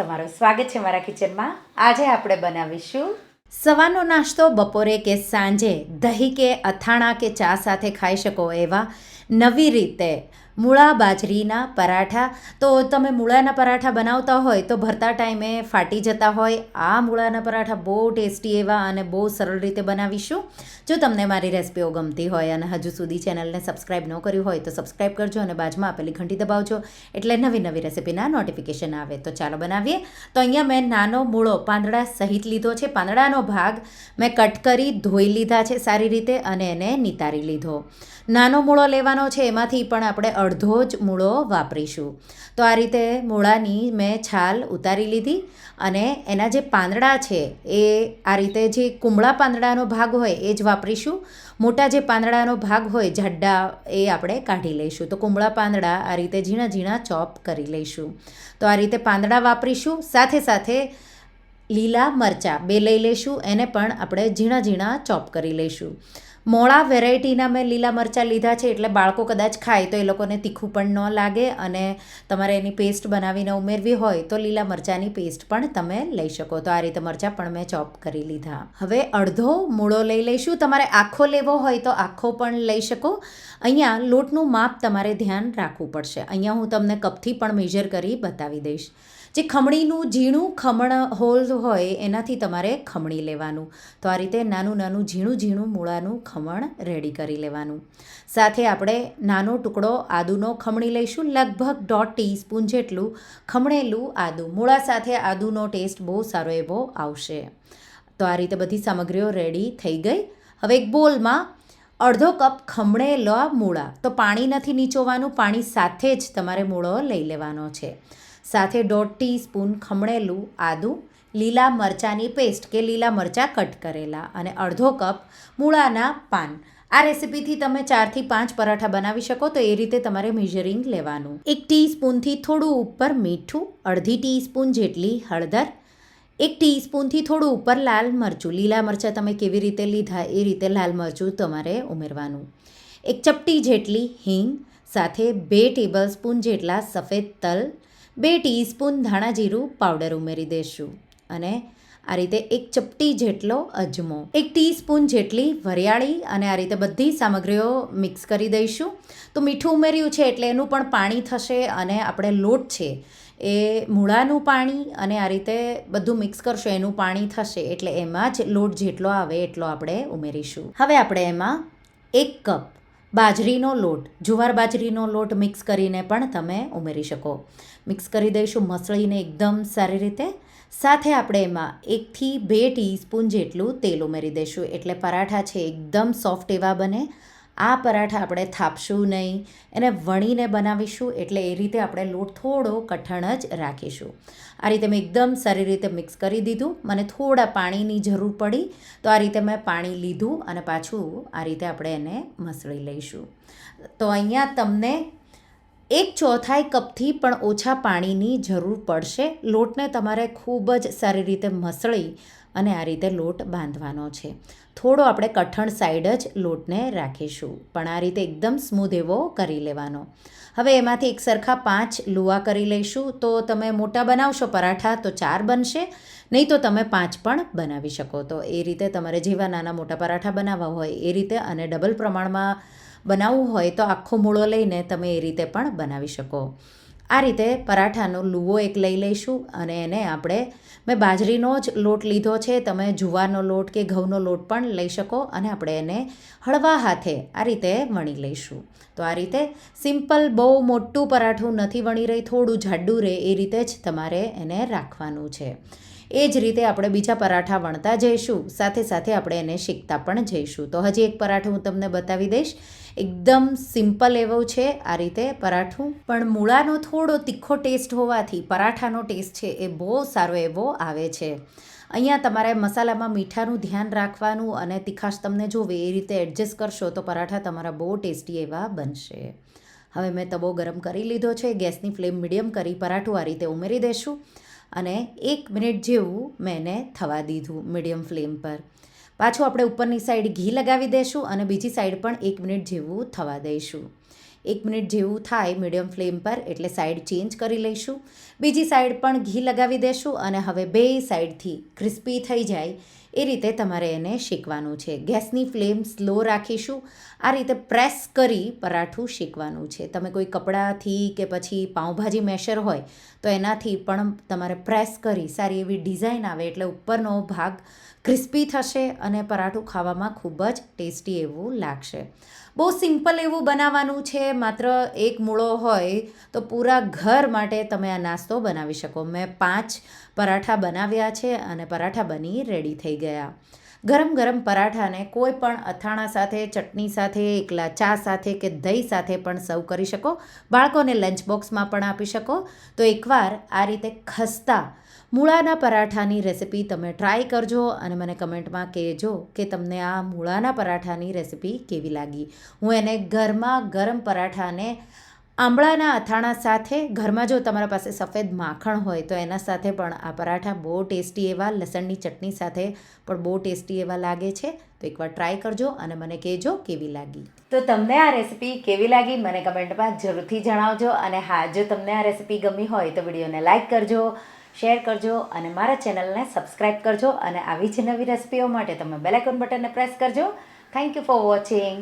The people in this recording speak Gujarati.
તમારું સ્વાગત છે મારા કિચનમાં. આજે આપણે બનાવીશું સવારનો નાસ્તો બપોરે કે સાંજે દહીં કે અથાણા કે ચા સાથે ખાઈ શકો એવા નવી રીતે મૂળા બાજરીના પરાઠા. તો તમે મૂળાના પરાઠા બનાવતા હોય તો ભરતા ટાઈમે ફાટી જતા હોય. આ મૂળાના પરાઠા બહુ ટેસ્ટી એવા અને બહુ સરળ રીતે બનાવીશું. જો તમને મારી રેસિપીઓ ગમતી હોય અને હજુ સુધી ચેનલને સબસ્ક્રાઈબ ન કર્યું હોય તો સબસ્ક્રાઈબ કરજો અને બાજુમાં આપેલી ઘંટી દબાવજો એટલે નવી નવી રેસિપીના નોટિફિકેશન આવે. તો ચાલો બનાવીએ. તો અહીંયા મેં નાનો મૂળો પાંદડા સહિત લીધો છે. પાંદડાનો ભાગ મેં કટ કરી ધોઈ લીધા છે સારી રીતે અને એને નિતારી લીધો. નાનો મૂળો લેવાનો છે એમાંથી પણ આપણે અડધો જ મૂળો વાપરીશું. તો આ રીતે મૂળાની મેં છાલ ઉતારી લીધી અને એના જે પાંદડા છે, એ આ રીતે જે કુમળા પાંદડાનો ભાગ હોય એ જ વાપરીશું. મોટા જે પાંદડાનો ભાગ હોય જાડા એ આપણે કાઢી લઈશું. તો કુમળા પાંદડા આ રીતે ઝીણા ઝીણા ચોપ કરી લઈશું. તો આ રીતે પાંદડા વાપરીશું. સાથે સાથે લીલા મરચાં બે લઈ લઈશું. એને પણ આપણે ઝીણા ઝીણા ચોપ કરી લઈશું. મોળા વેરાયટીના મેં લીલા મરચાં લીધા છે એટલે બાળકો કદાચ ખાય તો એ લોકોને તીખું પણ ન લાગે અને તમારે એની પેસ્ટ બનાવીને ઉમેરવી હોય તો લીલા મરચાંની પેસ્ટ પણ તમે લઈ શકો. તો આ રીતે મરચાં પણ મેં ચોપ કરી લીધા. હવે અડધો મૂળો લઈ લઈશું. તમારે આખો લેવો હોય તો આખો પણ લઈ શકો. અહીંયા લોટનું માપ તમારે ધ્યાન રાખવું પડશે. અહીંયા હું તમને કપથી પણ મેજર કરી બતાવી દઈશ. જે ખમણીનું ઝીણું ખમણ હોલ હોય, એનાથી તમારે ખમણી લેવાનું. તો આ રીતે નાનું નાનું ઝીણું ઝીણું મૂળાનું ખમણ રેડી કરી લેવાનું. સાથે આપણે નાનો ટુકડો આદુનો ખમણી લઈશું, લગભગ દોઢ ટીસ્પૂન જેટલું ખમણેલું આદું. મૂળા સાથે આદુનો ટેસ્ટ બહુ સારો એવો આવશે. તો આ રીતે બધી સામગ્રીઓ રેડી થઈ ગઈ. હવે એક બોલમાં અડધો કપ ખમણેલા મૂળા. તો પાણી નથી નીચોવાનું, પાણી સાથે જ તમારે મૂળો લઈ લેવાનો છે. સાથે દોઢ ટીસ્પૂન ખમણેલું આદું, લીલા મરચાંની પેસ્ટ કે લીલા મરચાં કટ કરેલા અને અડધો કપ મૂળાના પાન. આ રેસિપીથી તમે ચારથી પાંચ પરાઠા બનાવી શકો તો એ રીતે તમારે મેઝરિંગ લેવાનું. એક ટીસ્પૂનથી થોડું ઉપર મીઠું, અડધી ટીસ્પૂન જેટલી હળદર, એક ટીસ્પૂનથી થોડું ઉપર લાલ મરચું. લીલા મરચાં તમે કેવી રીતે લીધા એ રીતે લાલ મરચું તમારે ઉમેરવાનું. એક ચપટી જેટલી હિંગ, સાથે બે ટેબલ સ્પૂન જેટલા સફેદ તલ બે ટીસ્પૂન ધાણા જીરું પાવડર ઉમેરી દઈશું અને આ રીતે એક ચપટી જેટલો અજમો. એક ટીસ્પૂન જેટલી વરિયાળી અને આ રીતે બધી સામગ્રીઓ મિક્સ કરી દઈશું. તો મીઠું ઉમેર્યું છે એટલે એનું પણ પાણી થશે અને આપણે લોટ છે એ મૂળાનું પાણી અને આ રીતે બધું મિક્સ કરશો, એનું પાણી થશે એટલે એમાં જ લોટ જેટલો આવે એટલો આપણે ઉમેરીશું. હવે આપણે એમાં એક કપ બાજરીનો લોટ, જુવાર બાજરીનો લોટ મિક્સ કરીને પણ તમે ઉમેરી શકો. મિક્સ કરી દઈશું મસળીને એકદમ સારી રીતે. સાથે આપણે એમાં એકથી બે ટીસ્પૂન જેટલું તેલ ઉમેરી દઈશું. એટલે પરાઠા છે એકદમ સોફ્ટ એવા બને. આ પરાઠા આપણે થાપશું નહીં. એને વણીને બનાવીશું એટલે એ રીતે આપણે લોટ થોડો કઠણ જ રાખીશું. આ રીતે મેં એકદમ સારી રીતે મિક્સ કરી દીધું. મને થોડા પાણીની જરૂર પડી. તો આ રીતે મેં પાણી લીધું અને પાછું આ રીતે આપણે એને મસળી લઈશું. તો અહીંયા તમને એક ચોથાઈ કપથી પણ ઓછા પાણીની જરૂર પડશે. લોટને તમારે ખૂબ જ સારી રીતે મસળી અને આ રીતે લોટ બાંધવાનો છે. થોડો આપણે કઠણ સાઈડ જ લોટને રાખીશું, પણ આ રીતે એકદમ સ્મૂધ એવો કરી લેવાનો. હવે એમાંથી એકસરખા પાંચ લુવા કરી લઈશું. તો તમે મોટા બનાવશો પરાઠા, તો ચાર બનશે. નહીં તો તમે પાંચ પણ બનાવી શકો. તો એ રીતે તમારે જેવા નાના મોટા પરાઠા બનાવવા હોય, એ રીતે અને ડબલ પ્રમાણમાં બનાવવું હોય તો આખો મૂળો લઈને તમે એ રીતે પણ બનાવી શકો. આ રીતે પરાઠાનો લુવો એક લઈ લઈશું અને એને આપણે મેં બાજરીનો જ લોટ લીધો છે, તમે જુવારનો લોટ કે ઘઉંનો લોટ પણ લઈ શકો અને આપણે એને હળવા હાથે આ રીતે વણી લઈશું. તો આ રીતે સિમ્પલ બહુ મોટું પરાઠું નથી વણી રહી, થોડું જાડું રહે એ રીતે જ તમારે એને રાખવાનું છે. એ જ રીતે આપણે બીજા પરાઠા વણતા જઈશું. સાથે સાથે આપણે એને શીખતા પણ જઈશું. તો હજી એક પરાઠું હું તમને બતાવી દઈશ. એકદમ સિમ્પલ એવો છે આ રીતે પરાઠું. પણ મૂળાનો થોડો તીખો ટેસ્ટ હોવાથી પરાઠાનો ટેસ્ટ છે એ બહુ સારો એવો આવે છે. અહીંયા તમારે મસાલામાં મીઠાનું ધ્યાન રાખવાનું અને તીખાશ તમને જોવે એ રીતે એડજસ્ટ કરશો તો પરાઠા તમારા બહુ ટેસ્ટી એવા બનશે. હવે મેં તવો ગરમ કરી લીધો છે. ગેસની ફ્લેમ મીડિયમ કરી પરાઠું આ રીતે ઉમેરી દઈશું. અને એક મિનિટ જેવું મેં એને થવા દીધું મીડિયમ ફ્લેમ પર. પાછું આપણે ઉપરની સાઈડ ઘી લગાવી દઈશું અને બીજી સાઈડ પણ એક મિનિટ જેવું થવા દઈશું. એક મિનિટ જેવું થાય મીડિયમ ફ્લેમ પર એટલે સાઈડ ચેન્જ કરી લઈશું. બીજી સાઈડ પણ ઘી લગાવી દઈશું અને હવે બે સાઈડથી ક્રિસ્પી થઈ જાય એ રીતે તમારે એને શેકવાનું છે. ગેસની ફ્લેમ સ્લો રાખીશું. આ રીતે પ્રેસ કરી પરાઠું શેકવાનું છે. તમે કોઈ કપડાથી કે પછી પાઉંભાજી મેશર હોય, તો એનાથી પણ તમારે પ્રેસ કરી સારી એવી ડિઝાઇન આવે એટલે ઉપરનો ભાગ ક્રિસ્પી થશે અને પરાઠું ખાવામાં ખૂબ જ ટેસ્ટી એવું લાગશે. બહુ સિમ્પલ એવું બનાવવાનું છે, માત્ર એક મૂળો હોય તો પૂરા ઘર માટે તમે આ નાસ્તો બનાવી શકો. મેં પાંચ પરાઠા બનાવ્યા છે અને પરાઠા બની રેડી થઈ ગયા. ગરમ ગરમ પરાઠાને કોઈ પણ અથાણા સાથે, ચટણી સાથે, એકલા ચા સાથે કે દહીં સાથે પણ સર્વ કરી શકો. બાળકોને લંચ બોક્સમાં પણ આપી શકો. તો એકવાર આ રીતે ખસ્તા મૂળાના પરાઠાની રેસિપી તમે ટ્રાય કરજો અને મને કમેન્ટમાં કહેજો કે તમને આ મૂળાના પરાઠાની રેસિપી કેવી લાગી. હું એને ઘરમાં ગરમ પરાઠાને આંબળાના અથાણા સાથે, ઘરમાં જો તમારા પાસે સફેદ માખણ હોય તો એના સાથે પણ આ પરાઠા બહુ ટેસ્ટી એવા, લસણની ચટણી સાથે પણ બહુ ટેસ્ટી એવા લાગે છે. તો એકવાર ટ્રાય કરજો અને મને કહેજો કેવી લાગી. તો તમને આ રેસિપી કેવી લાગી મને કમેન્ટમાં જરૂરથી જણાવજો અને હા, જો તમને આ રેસિપી ગમી હોય તો વિડીયોને લાઇક કરજો. શેર કરજો અને મારા ચેનલને સબસ્ક્રાઈબ કરજો અને આવી જ નવી રેસિપીઓ માટે તમે બેલ આઇકોન બટનને પ્રેસ કરજો. Thank you for watching